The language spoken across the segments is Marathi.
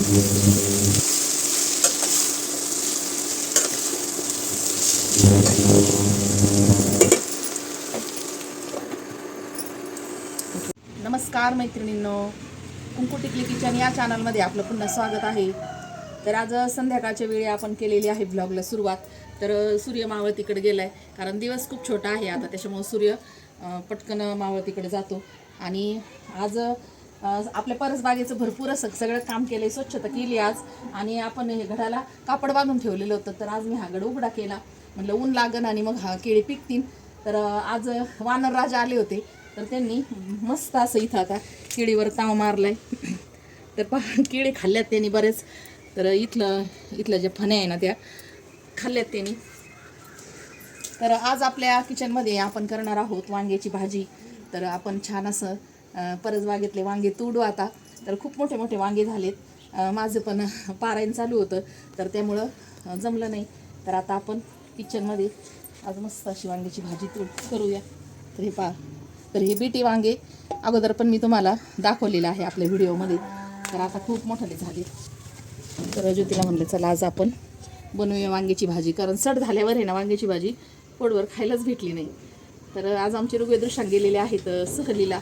नमस्कार मैत्रिणींनो. कुंकू टिकली किचन या चॅनलमध्ये आपलं पुन्हा स्वागत आहे. तर आज संध्याकाळच्या वेळी आपण केलेली आहे ब्लॉगला सुरुवात. तर सूर्य मावळतीकडे गेला आहे कारण दिवस खूप छोटा आहे आता त्याच्यामुळं सूर्य पटकन मावळतीकडे जातो. आणि आज आपल्या परसबागेचं भरपूर असं सगळं काम केलं आहे स्वच्छता केली आज. आणि आपण हे घडाला कापड बांधून ठेवलेलं होतं तर आज मी हा गड उघडा केला. म्हटलं ऊन लागन आणि मग हा केळी पिकतील तर आज वानर राजा आले होते. तर त्यांनी मस्त असं इथं आता केळीवर ताव मारलाय. तर पहा केळी खाल्ल्यात त्यांनी बरेच. तर इथलं इथलं जे फण्या आहे ना त्या खाल्ल्यात त्यांनी. तर आज आपल्या किचनमध्ये आपण करणार आहोत वांग्याची भाजी. तर आपण छान असं परत बागेतले वांगे तोडू आता. तर खूप मोठे मोठे वांगे झालेत. माझं पण पारायण चालू होतं. तर त्यामुळं जमलं नाही. तर आता आपण किचनमध्ये आज मस्त अशी वांग्याची भाजी तोड करूया. तर हे पहा. तर हे बीटी वांगे अगोदर पण मी तुम्हाला दाखवलेलं आहे आपल्या व्हिडिओमध्ये. तर आता खूप मोठाले झाले. तर ज्योतीला म्हणलं चला आज आपण बनवूया वांग्याची भाजी. कारण सड झाल्यावर आहे ना वांग्याची भाजी पोडवर खायलाच भेटली नाही. तर आज आमचे ऋग्वेदृष्टांग गेलेले आहेत सहलीला.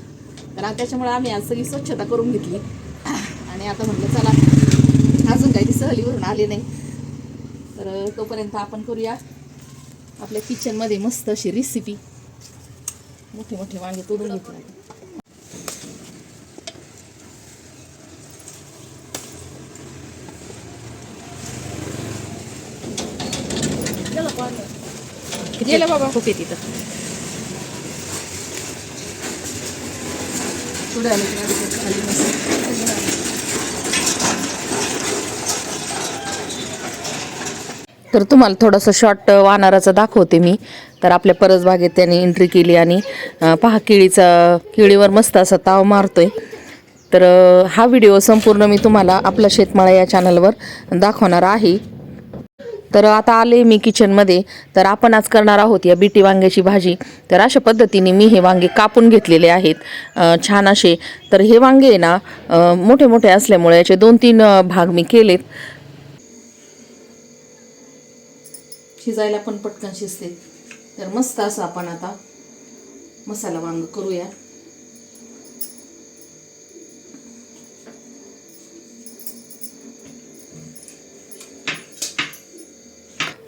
तर त्याच्यामुळे आम्ही आज सगळी स्वच्छता करून घेतली. आणि आता म्हटलं चला अजून काही ती सहलीवरून आले नाही. तर तोपर्यंत आपण करूया आपल्या किचनमध्ये मस्त अशी रेसिपी मोठे मोठे वांगे तोडून घेतले. गेलं बाबा. खूप आहे तिथं? थोडं आले की खाली तर तुम्हाला थोडंसं शॉर्ट वानराचं दाखवते मी. तर आपल्या परसबागेत त्यांनी एंट्री केली आणि पहा केळीचा केळीवर मस्त असा ताव मारतोय. तर हा व्हिडिओ संपूर्ण मी तुम्हाला आपला शेतमाळा या चॅनलवर दाखवणार आहे. तर आता आले मी किचनमध्ये तर आपण आज करणार आहोत या बीटी वांग्याची भाजी. तर अशा पद्धतीने मी हे वांगे कापून घेतलेले आहेत. छान असे. तर हे वांगे आहे ना मोठे मोठे असल्यामुळे याचे दोन तीन भाग मी केलेत. शिजायला पण पटकन शिजते. तर मस्त असं आपण आता मसाला वांग करूया.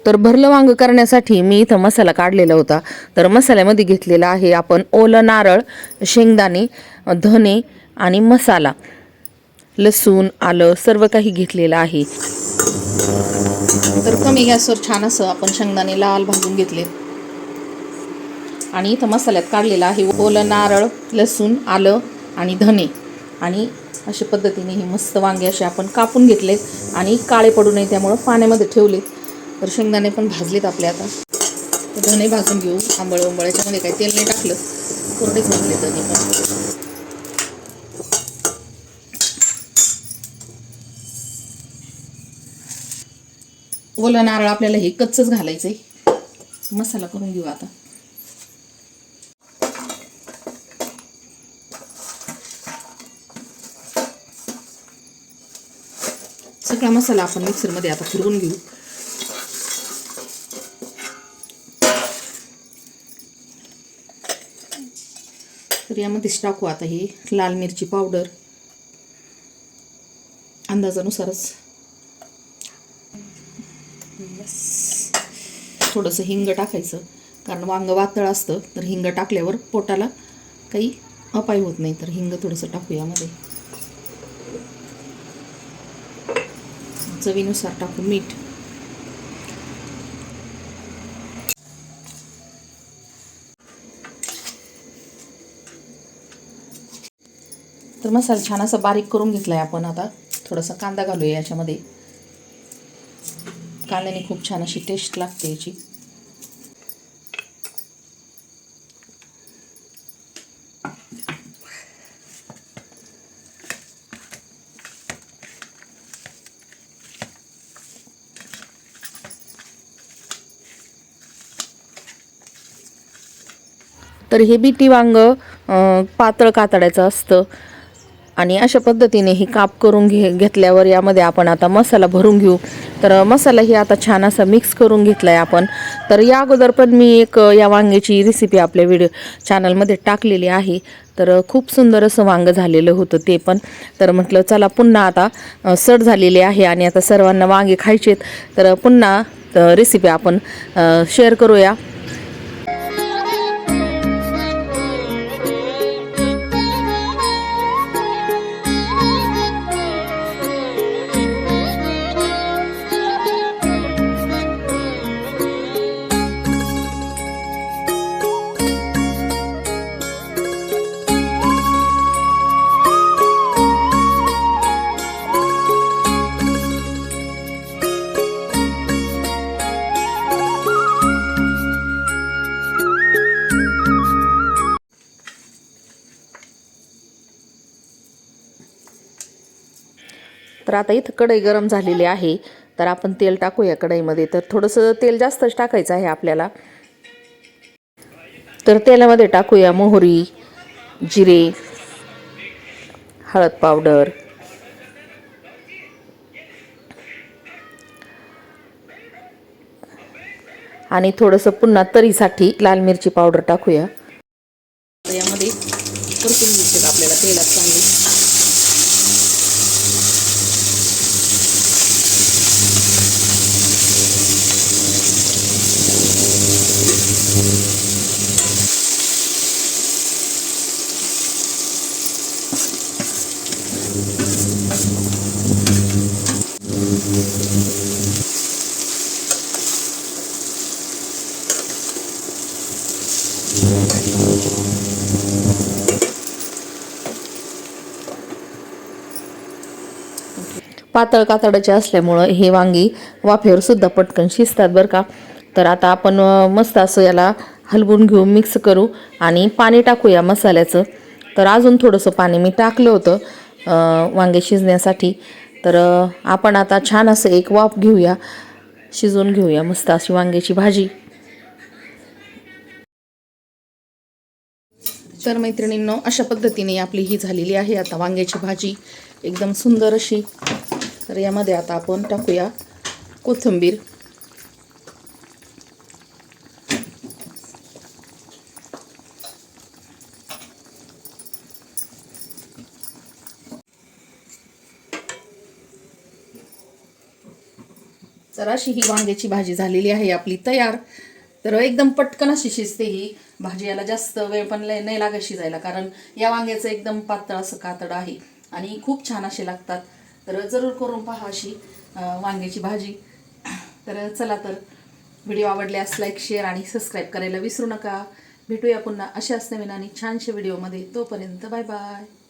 तर भरलं वांग करण्यासाठी मी इथं मसाला काढलेला होता. तर मसाल्यामध्ये घेतलेला आहे आपण ओलं नारळ शेंगदाणे धने आणि मसाला. लसूण आलं सर्व काही घेतलेलं आहे. तर कमी गॅसवर छान असं आपण शेंगदाणे लाल भाजून घेतले. आणि इथं मसाल्यात काढलेलं आहे ओलं नारळ लसूण आलं आणि धने. आणि अशा पद्धतीने ही मस्त वांगे असे आपण कापून घेतले आणि काळे पडू नये त्यामुळं पाण्यामध्ये ठेवले तर शेंगदाणे पण भाजलेत आपले आता. धणे भाजून घेऊ. आंबळ उंबळ याच्यामध्ये काही तेल नाही टाकलं. कोरडेच भाजले धणे पण. ओला नारळ आपल्याला हे कच्चच घालायचंय. मसाला करून घेऊ आता. सगळा मसाला आपण मिक्सरमध्ये आता फिरवून घेऊ. तर यामध्येच टाकू आता ही लाल मिरची पावडर. अंदाजानुसारच. थोडंसं हिंग टाकायचं. कारण वांग वातळ असतं तर हिंग टाकल्यावर पोटाला काही अपाय होत नाही तर हिंग थोडंसं टाकू यामध्ये. चवीनुसार टाकू मीठ. तर मसाला छान असं बारीक करून घेतलाय आपण आता. थोडासा कांदा घालूया याच्यामध्ये. कांद्याने खूप छान अशी टेस्ट लागते याची. तर हे बीटी वांग अं, पातळ कातडायचं असतं. आणि अशा पद्धतीने ही काप करून घे घेतल्यावर यामध्ये आपण आता मसाला भरून घेऊ. तर मसाला ही आता छान असा मिक्स करून घेतला आहे आपण. तर या अगोदर पण मी एक या वांग्याची रेसिपी आपल्या व्हिडिओ चॅनलमध्ये टाकलेली आहे. तर खूप सुंदर असं वांग झालेलं होतं ते पण. तर म्हटलं चला पुन्हा आता सड झालेली आहे आणि आता सर्वांना वांगे खायचेत. तर पुन्हा रेसिपी आपण शेअर करूया. तर आता इथं कढई गरम झालेली आहे. तर आपण तेल टाकूया कढईमध्ये. तर थोडंसं तेल जास्तच टाकायचं आहे आपल्याला. तर तेलामध्ये टाकूया मोहरी जिरे हळद पावडर. आणि थोडंसं पुन्हा तरीसाठी लाल मिरची पावडर टाकूया तर यामध्ये परतून घ्यायचे आपल्याला तेलात चांगली पातळ कातडाचे असल्यामुळं हे वांगी वाफेवर सुद्धा पटकन शिजतात बरं का. तर आता आपण मस्त असं याला हलवून घेऊन मिक्स करू आणि पाणी टाकूया मसाल्याचं. तर अजून थोडंसं पाणी मी टाकलं होतं वांगे शिजण्यासाठी. तर आपण आता छान असं एक वाफ घेऊया. शिजवून घेऊया मस्त अशी वांग्याची भाजी. तर मैत्रिणींनो अशा पद्धतीने आपली ही झालेली आहे आता वांग्याची भाजी. एकदम सुंदर अशी. तर यामध्ये आता आपण टाकूया कोथिंबीर. तर अशी ही वांग्याची भाजी झालेली आहे आपली तयार. तर एकदम पटकन अशी शिजते ही. भाजी याला जास्त वेळ पण लय- नाही लागत शिजायला कारण या वांग्याचं एकदम पातळ असं कातड आहे आणि खूप छान असे लागतात. तर जरूर करून पहा अशी वांग्याची भाजी. तर चला तर व्हिडिओ आवडल्यास लाईक शेअर आणि सबस्क्राईब करायला विसरू नका. भेटूया पुन्हा अशाच नवीन आणि छानशा व्हिडिओमध्ये. तोपर्यंत बाय बाय.